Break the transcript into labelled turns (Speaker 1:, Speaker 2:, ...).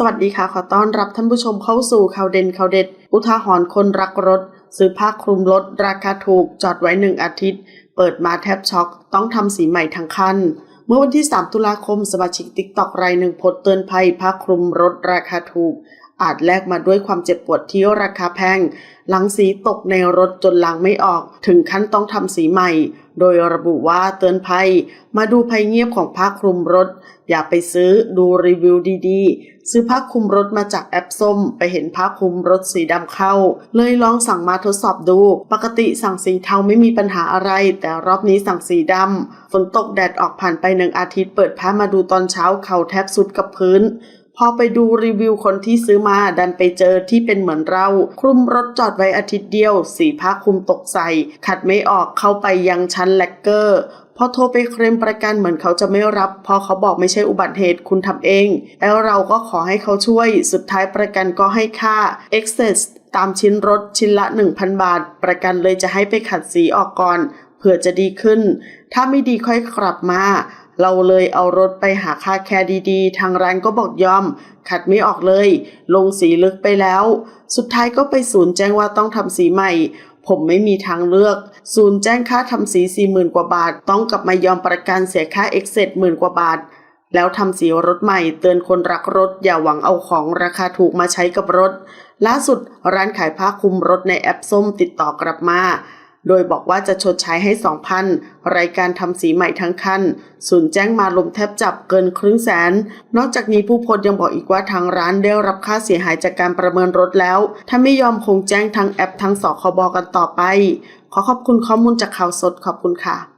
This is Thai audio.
Speaker 1: สวัสดีค่ะ ขอต้อนรับท่านผู้ชมเข้าสู่ข่าวเด่นข่าวเด็ด อุทาหรณ์คนรักรถ ซื้อผ้าคลุมรถ ราคาถูกจอดไว้หนึ่งอาทิตย์ เปิดมาแทบช็อก ต้องทำสีใหม่ทั้งคัน เมื่อวันที่ 3 ตุลาคม สมาชิกติ๊กตอกรายหนึ่งโพสต์เตือนภัยผ้าคลุมรถราคาถูก อาจแลกมาด้วยความเจ็บปวดที่ราคาแพง หลังสีตกในรถจนล้างไม่ออก ถึงขั้นต้องทำสีใหม่ โดยระบุว่าเตือนภัย มาดูภัยเงียบของผ้าคลุมรถ อย่าไปซื้อดูรีวิวดีๆ ซื้อผ้าคลุมรถมาจากแอปส้ม ไปเห็นผ้าคลุมรถสีดำเข้า เลยลองสั่งมาทดสอบดู ปกติสั่งสีเทาไม่มีปัญหาอะไร แต่รอบนี้สั่งสีดำฝนตกแดดออกผ่านไปหนึ่งอาทิตย์เปิดผ้ามาดูตอนเช้าเข่าแทบสุดกับพื้น พอไปดูรีวิวคนที่ซื้อมาดันไปเจอที่เป็นเหมือนเรา คลุมรถจอดไว้อาทิตย์เดียว สีผ้าคลุมตกใส่ ขัดไม่ออกเข้าไปยังชั้นแลกเกอร์พอโทรไปเคลมประกันเหมือนเขาจะไม่รับพอเขาบอกไม่ใช่อุบัติเหตุคุณทำเอง แล้วเราก็ขอให้เขาช่วย สุดท้ายประกันก็ให้ค่า excess ตามชิ้นรถชิ้นละ 1,000 บาท ประกันเลยจะให้ไปขัดสีออกก่อนเผื่อจะดีขึ้น ถ้าไม่ดีค่อยกลับมา เราเลยเอารถไปหาค่าแคร์ดีๆ ทางร้านก็บอกยอม ขัดไม่ออกเลย ลงสีลึกไปแล้ว สุดท้ายก็ไปศูนย์แจ้งว่าต้องทำสีใหม่ ผมไม่มีทางเลือก ศูนย์แจ้งค่าทำสีสี่หมื่นกว่าบาท ต้องกลับมายอมประกันเสียค่าเอ็กเซหมื่นกว่าบาท แล้วทำสีรถใหม่เตือนคนรักรถ อย่าหวังเอาของราคาถูกมาใช้กับรถ ล่าสุดร้านขายผ้าคลุมรถในแอปส้มติดต่อกลับมา โดยบอกว่าจะชดใช้ให้ 2,000 รายการทำสีใหม่ทั้งคันศูนย์แจ้งมาลมแทบจับเกินครึ่งแสน นอกจากนี้ผู้โพสต์ยังบอกอีกว่าทางร้านได้รับค่าเสียหายจากการประเมินรถแล้ว ถ้าไม่ยอมคงแจ้งทั้งแอปทั้งสคบกันต่อไป ขอขอบคุณข้อมูลจากข่าวสดขอบคุณค่ะ